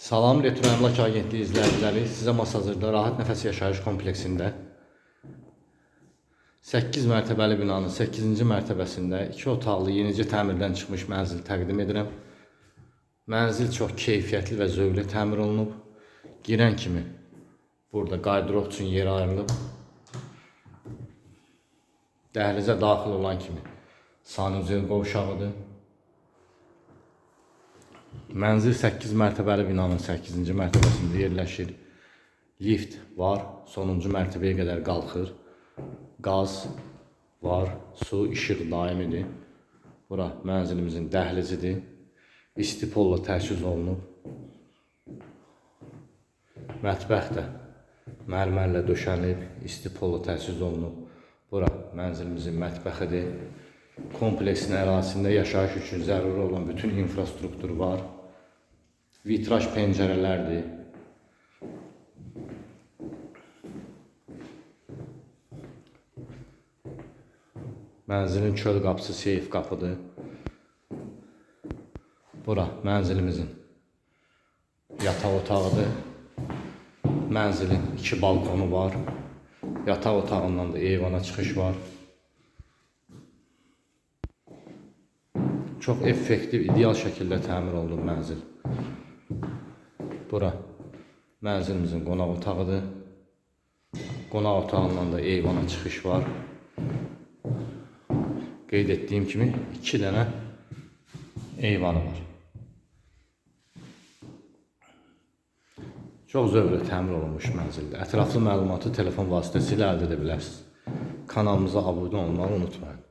Salam Retro Əmlak Agentliyi izləyiciləri, sizə Masazırda Rahat Nəfəs Yaşayış kompleksində 8 mərtəbəli binanın 8-ci mərtəbəsində 2 otaqlı yenicə təmirdən çıxmış mənzil təqdim edirəm. Mənzil çox keyfiyyətli və zövqlə təmir olunub. Girən kimi burada qardırob üçün yer ayrılıb. Dəhlizə daxil olan kimi sanuzel qovşağıdır. Mənzil 8 mərtəbəli binanın 8-ci mərtəbəsində yerləşir. Lift var, sonuncu mərtəbəyə qədər qalxır. Qaz var, su, işıq daimidir. Bura mənzilimizin dəhlizidir. İstipolla təchiz olunub. Mətbəx də mərmərlə döşənib, istipolla təchiz olunub. Bura mənzilimizin mətbəxidir. Kompleksin ərazisində yaşayış üçün zəruri olan bütün infrastruktur var. Vitraj pəncərələrdir. Mənzilin çöl qapısı seyf qapıdır. Bura mənzilimizin yataq otağıdır. Mənzilin iki balkonu var. Yataq otağından da eyvana çıxış var. Çox effektiv, ideal şəkildə təmir olunub mənzil. Bura mənzilimizin qonaq otağıdır. Qonaq otağından da eyvana çıxış var. Qeyd etdiyim kimi 2 dənə eyvanı var. Çox zövqlə təmir olunmuş mənzildir. Ətraflı məlumatı telefon vasitəsilə əldə edə bilərsiniz. Kanalımıza abunə olmağı unutmayın.